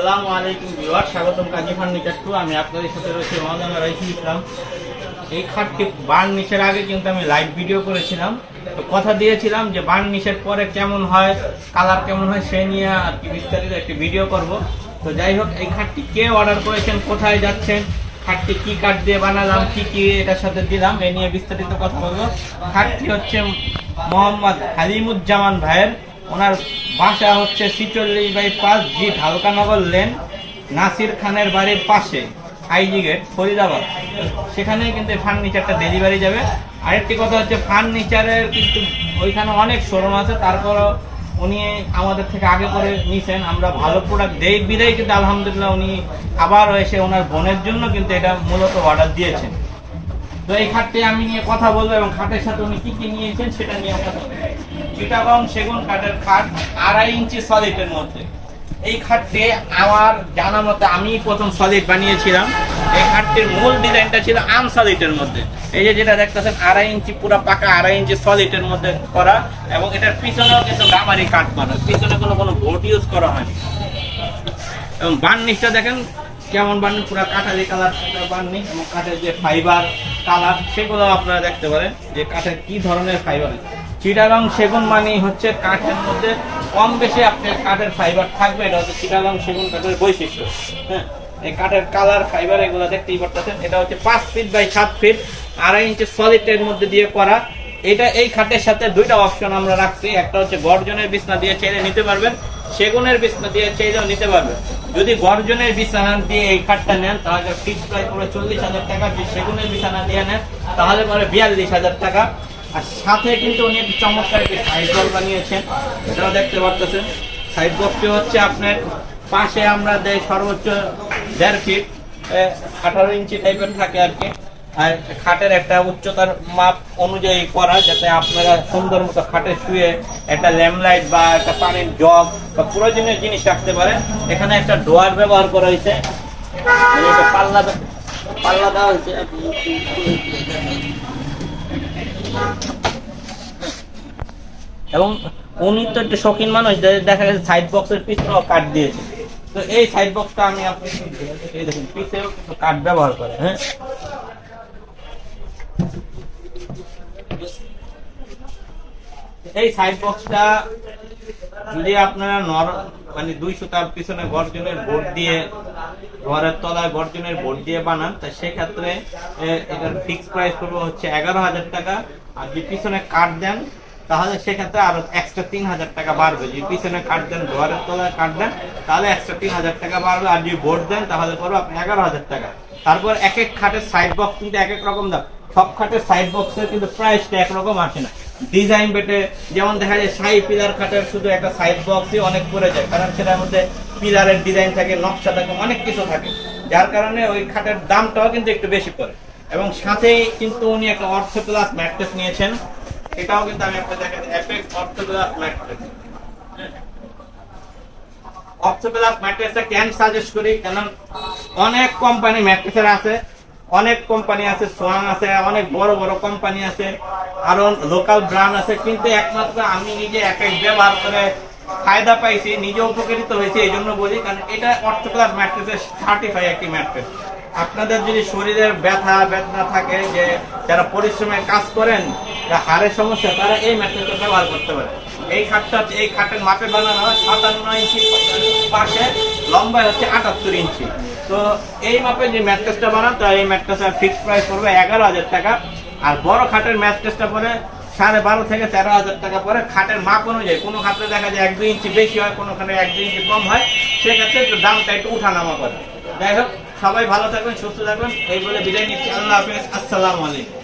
আসসালামু আলাইকুম ভিউয়ার স্বাগতম কাজী ফার্নিচার টু। আমি আপনাদের সাথে রয়েছি মহাদানা রাইফুল ইসলাম। এই খাটটি বার্ন নিচের আগে কিন্তু আমি লাইভ ভিডিও করেছিলাম। তো কথা দিয়েছিলাম যে বার্ন নিচের পরে কেমন হয় কালার কেমন হয়, সে নিয়ে আর কি বিস্তারিত একটি ভিডিও করব। তো যাই হোক, এই খাটটি কে অর্ডার করেছেন, কোথায় যাচ্ছেন, খাটটি কি কাঠ দিয়ে বানালাম, কি কি এটার সাথে দিলাম, এ নিয়ে বিস্তারিত কথা বলব। খাটটি হচ্ছে মোহাম্মদ হালিমুজ্জামান ভাইয়ের, ওনার বাসা হচ্ছে ছিচল্লিশ বাই পাঁচ জি ঢালকানগর লেন নাসির খানের বাড়ির পাশে আইজি গেট ফরিদাবাদ। সেখানে কিন্তু ফার্নিচারটা ডেলিভারি যাবে। আরেকটি কথা হচ্ছে ফার্নিচারের কিন্তু ওইখানে অনেক শোরুম আছে, তারপরও উনি আমাদের থেকে আগে করে নিছেন, আমরা ভালো প্রোডাক্ট দেই, বিদায় কিন্তু আলহামদুলিল্লাহ উনি আবার এসে ওনার বোনের জন্য কিন্তু এটা মূলত অর্ডার দিয়েছেন। তো এই খাটটি আমি নিয়ে কথা বলব এবং খাটের সাথে উনি কী কী নিয়েছেন সেটা নিয়ে কথা চিটাগং সেগুন কাঠের খাট আড়াই ইঞ্চি সলিডের মধ্যে। এই খাটটি আমার জানা মতে আমি প্রথম সলিড বানিয়েছিলাম। এই খাটটির মূল ডিজাইনটা ছিল মধ্যে। এই যে যেটা দেখতেছেন, আড়াই ইঞ্চি পুরো পাকা, আড়াই ইঞ্চি সলিডের মধ্যে করা এবং এটার পিছনেও গামারি করা। পিছনে কোনো কোনো ভোট ইউজ করা হয়নি। এবং বার্নিশটা দেখেন, কেমন বার্নিশ পুরো কাঠালি কালার বার্নিশ এবং কাঠের যে ফাইবার কালার সেগুলো আপনারা দেখতে পারেন যে কাঠের কি ধরনের ফাইবার চিটাগং সেগুন মানে হচ্ছে কাঠের মধ্যে কম বেশি আপনার কাঠের ফাইবার থাকবে, এটা হচ্ছে চিটাগং সেগুন কাঠের বৈশিষ্ট্য। হ্যাঁ এই কাঠের কালার ফাইবার এগুলো দেখতেই পারতেছেন। এটা হচ্ছে পাঁচ ফিট বাই সাত ফিট আড়াই ইঞ্চি সলিডের মধ্যে দিয়ে করা। এটা এই খাটের সাথে দুইটা অপশন আমরা রাখছি। একটা হচ্ছে গর্জনের বিছনা দিয়ে চাইলে নিতে পারবেন, সেগুনের বিছনা দিয়ে চাইলেও নিতে পারবেন। যদি গর্জনের বিছানা দিয়ে এই খাটটা নেন, তাহলে ফিক্স প্রাইস পুরো চল্লিশ হাজার টাকা। যদি সেগুনের বিছানা দিয়ে নেন, তাহলে পরে বিয়াল্লিশ হাজার টাকা। আর সাথে কিন্তু উনি একটি চমৎকার একটি সাইড বল বানিয়েছেন। এটাও দেখতে পারতেছেন। সাইড বক্সটি হচ্ছে আপনার পাশে আমরা দেয় সর্বোচ্চ দেড় ফিট আঠারো ইঞ্চি টাইপের থাকে আর কি। আর খাটের একটা উচ্চতার মাপ অনুযায়ী করা যাতে আপনারা সুন্দর মতো খাটে শুয়ে একটা ল্যাম্পলাইট বা একটা পানির জগ বা প্রয়োজনীয় জিনিস রাখতে পারেন। এখানে একটা ডোয়ার ব্যবহার করা হয়েছে। মানে পাল্লা পাল্লা দেওয়া হয়েছে। এবং উনি তো একটা শৌখিন মানুষ দেখা গেছে সাইড বক্সের পিছনেও কাঠ দিয়েছে। তো এই সাইড বক্সটা আমি আপনাকে এই দেখুন, পিছেও কিন্তু কাঠ ব্যবহার করে হ্যাঁ? এই সাইড বক্সটা যদি আপনারা নর মানে দুই সুতার পিছনে গর্জনের বোর্ড দিয়ে, ঘরের তলায় গর্জনের বোর্ড দিয়ে বানান, তা সেক্ষেত্রে এটার ফিক্স প্রাইস পড়বে হচ্ছে এগারো হাজার টাকা। আর যদি পিছনে কাঠ দেন, তাহলে সেক্ষেত্রে আরও এক্সট্রা তিন হাজার টাকা বাড়বে। যদি পিছনে কাট দেন, ঘরের তলায় কাট দেন, তাহলে এক্সট্রা তিন হাজার টাকা বাড়বে। আর যদি বোর্ড দেন, তাহলে পড়বে আপনি এগারো হাজার টাকা। তারপর এক এক খাটের সাইড বক্স কিন্তু এক এক রকম দাম। সব খাটের সাইড বক্সের কিন্তু প্রাইসটা একরকম আসে না। ডিজাইন বেটে যেমন দেখা যায় সাই পিলার খাটের শুধু একটা সাইড বক্সই অনেক পড়ে যায়, কারণ সেটার মধ্যে পিলারের ডিজাইন থাকে, নকশা থাকে, অনেক কিছু থাকে। যার কারণে ওই খাটের দামটাও কিন্তু একটু বেশি পড়ে। এবং সাথেই কিন্তু উনি একটা অর্থ প্লাস ম্যাট্রেস নিয়েছেন। এটাও কিন্তু আমি আপনাদের দেখেন অ্যাপেক্স অর্থ প্লাস ম্যাট্রেস অক্সোপ্লাস ম্যাট্রেসটা কেন সাজেস্ট করি? কারণ অনেক কোম্পানি ম্যাট্রেসের আছে অনেক কোম্পানি আছে সোয়াং আছে, অনেক বড় বড় কোম্পানি আছে, আরও লোকাল ব্র্যান্ড আছে, কিন্তু একমাত্র আমি নিজে এক এক ব্যবহার করে ফায়দা পাইছি নিজে উপকৃত হয়েছি, এই জন্য বলি, কারণ এটা অর্থোপ্লাস ম্যাট্রেসের সার্টিফাই একটি ম্যাট্রেস। আপনাদের যদি শরীরের ব্যথা, বেদনা থাকে, যে যারা পরিশ্রমের কাজ করেন বা হাড়ের সমস্যা, তারা এই ম্যাট্রেসটা ব্যবহার করতে পারে। এই খাটটা হচ্ছে এই খাটের মাপে বানানো হয় সাতান্ন ইঞ্চি, পাশে লম্বায় হচ্ছে আটাত্তর ইঞ্চি। তো এই মাপে যে ম্যাট্রেসটা বানান তো এই ম্যাট্রেসের ফিক্স প্রাইস পড়বে এগারো হাজার টাকা। আর বড় খাটের ম্যাট্রেসটা পরে সাড়ে বারো থেকে তেরো হাজার টাকা পরে খাটের মাপ অনুযায়ী কোনো খাতে দেখা যায় এক দুই ইঞ্চি বেশি হয়, কোনো খাতে এক দুই ইঞ্চি কম হয়। সেক্ষেত্রে একটু দামটা একটু উঠানামা করে। যাই হোক, সবাই ভালো থাকবেন, সুস্থ থাকবেন। এই বলে বিদায় নিচ্ছি। আল্লাহ হাফিজ। আসসালামু আলাইকুম।